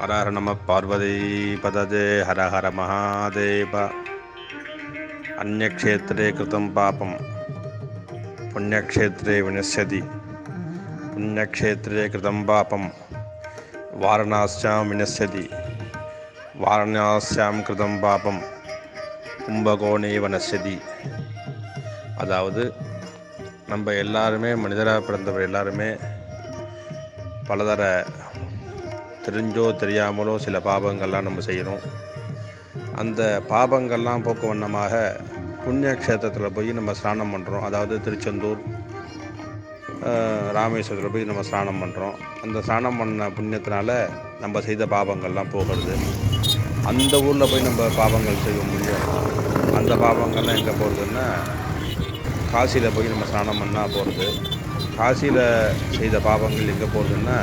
ஹர ஹர நம பார்வதி பததே ஹர ஹர மகாதேவ. அந்நக்ஷேத்திரே கிருதம் பாபம். புண்ணியக்ஷேத்திரே வினசதி புண்ணியக்ஷேத்திரே கிருதம் பாபம். வாரணாஸ்யாம் வினசதி வாரணாஸ்யாம் கிருதம் பாபம். கும்பகோணே வனசதி அதாவது நம்ம எல்லாருமே மனிதராக பிறந்தவர் எல்லாருமே பலதர தெரிஞ்சோ தெரியாமலோ சில பாபங்கள்லாம் நம்ம செய்கிறோம் அந்த பாபங்கள்லாம் போக்கு வண்ணமாக புண்ணிய க்ஷேத்திரத்தில் போய் நம்ம ஸ்நானம் பண்ணுறோம் அதாவது திருச்செந்தூர் ராமேஸ்வரத்தில் போய் நம்ம ஸ்நானம் பண்ணுறோம் அந்த ஸ்நானம் பண்ண புண்ணியத்தினால நம்ம செய்த பாபங்கள்லாம் போகிறது. அந்த ஊரில் போய் நம்ம பாபங்கள் செய்ய முடியும். அந்த பாபங்கள்லாம் எங்கே போகிறதுன்னா காசியில் போய் நம்ம ஸ்நானம் பண்ணால் போகிறது காசியில் செய்த பாபங்கள் எங்கே போகிறதுன்னா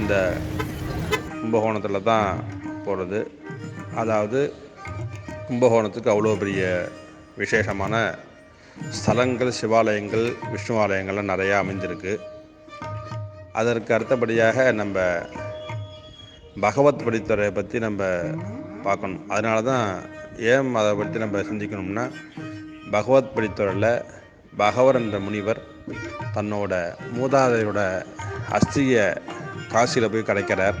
இந்த கும்பகோணத்தில் தான் போகிறது அதாவது கும்பகோணத்துக்கு அவ்வளோ பெரிய விசேஷமான ஸ்தலங்கள் சிவாலயங்கள் விஷ்ணு ஆலயங்கள்லாம் நிறையா அமைஞ்சிருக்கு. அதற்கு அடுத்தபடியாக நம்ம பகவத் படித்துறையை பற்றி நம்ம பார்க்கணும். அதனால தான் ஏன் அதை பற்றி நம்ம சிந்திக்கணும்னா பகவத் படித்துறையில் பகவர் என்ற முனிவர் தன்னோட மூதாதையோட அஸ்தியை காசியில் போய் கிடைக்கிறார்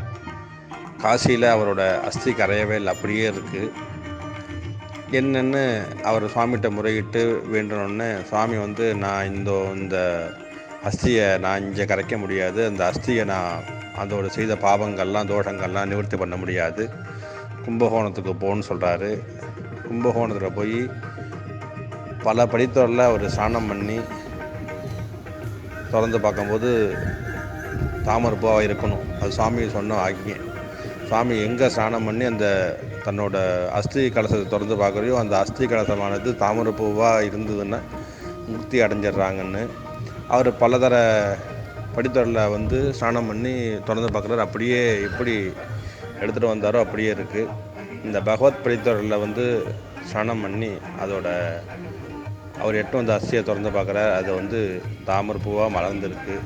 காசியில் அவரோட அஸ்தி கரையவே இல்லை அப்படியே இருக்குது என்னென்னு அவர் சுவாமிகிட்ட முறையிட்டு வேண்டணுன்னு சுவாமி வந்து நான் இந்த இந்த அஸ்தியை நான் இங்கே கரைக்க முடியாது. அந்த அஸ்தியை நான் அதோட செய்த பாவங்கள்லாம் தோஷங்கள்லாம் நிவர்த்தி பண்ண முடியாது. கும்பகோணத்துக்கு போகணுன்னு சொல்கிறாரு கும்பகோணத்தில் போய் பல படித்தோரில் அவர் ஸ்நானம் பண்ணி திறந்து பார்க்கும்போது தாமரப்பூவாக இருக்கணும். அது சுவாமி சொன்ன ஆக்ஞை. சாமி எங்கே ஸ்நானம் பண்ணி அந்த தன்னோட அஸ்தி கலசத்தை திறந்து பார்க்குறையோ அந்த அஸ்தி கலசமானது தாமரப்பூவாக இருந்ததுன்னா முக்தி அடைஞ்சிடுறாங்கன்னு. அவர் பலதர படித்தொடரில் வந்து ஸ்நானம் பண்ணி திறந்து பார்க்குறாரு. அப்படியே எப்படி எடுத்துகிட்டு வந்தாரோ அப்படியே இருக்குது இந்த பகவத் படித்தொடரில் வந்து ஸ்நானம் பண்ணி அதோட அவர் எட்டு அந்த அஸ்தியை திறந்து பார்க்குறாரு. அது வந்து தாமரை பூவாக மலர்ந்துருக்கு.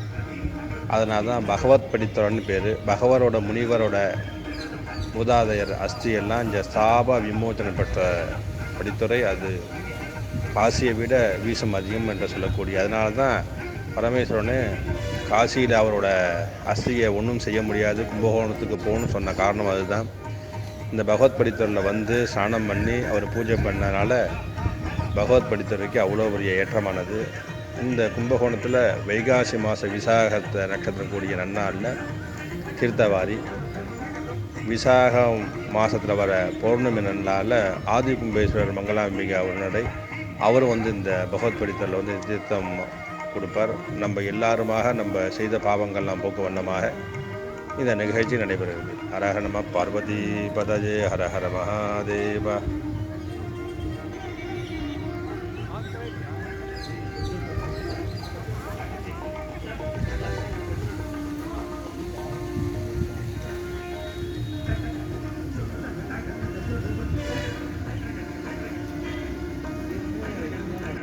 அதனால தான் பகவத் படித்தொடர்னு பேர். பகவரோட முனிவரோட மூதாதையர் அஸ்தியெல்லாம் இந்த சாப விமோச்சனம் பெற்ற படித்துறை அது காசியை விட வீசம் அதிகம் என்று சொல்லக்கூடிய அதனால தான் பரமேஸ்வரனே காசியில் அவரோட அஸ்தியை ஒன்றும் செய்ய முடியாது கும்பகோணத்துக்கு போகணும்னு சொன்ன காரணம் அதுதான். இந்த பகவத் படித்துறையில் வந்து ஸ்நானம் பண்ணி அவர் பூஜை பண்ணனால பகவத் படித்துறைக்கு அவ்வளோ பெரிய ஏற்றமானது. இந்த கும்பகோணத்தில் வைகாசி மாத விசாகத்தை நட்சத்திரம் கூடிய நன்னாளில் தீர்த்தவாரி விசாகம் மாதத்தில் வர பௌர்ணமி நன்னால ஆதி கும்பேஸ்வரர் மங்களாம்பிகா உடனடை அவர் வந்து இந்த பகவத் படித்தலில் வந்து தீர்த்தம் கொடுப்பார். நம்ம எல்லாருமாக நம்ம செய்த பாவங்கள்லாம் போக்கு வண்ணமாக இந்த நிகழ்ச்சி நடைபெறுகிறது. ஹரஹர நம பார்வதி பதஜே ஹரஹர மகாதேவா.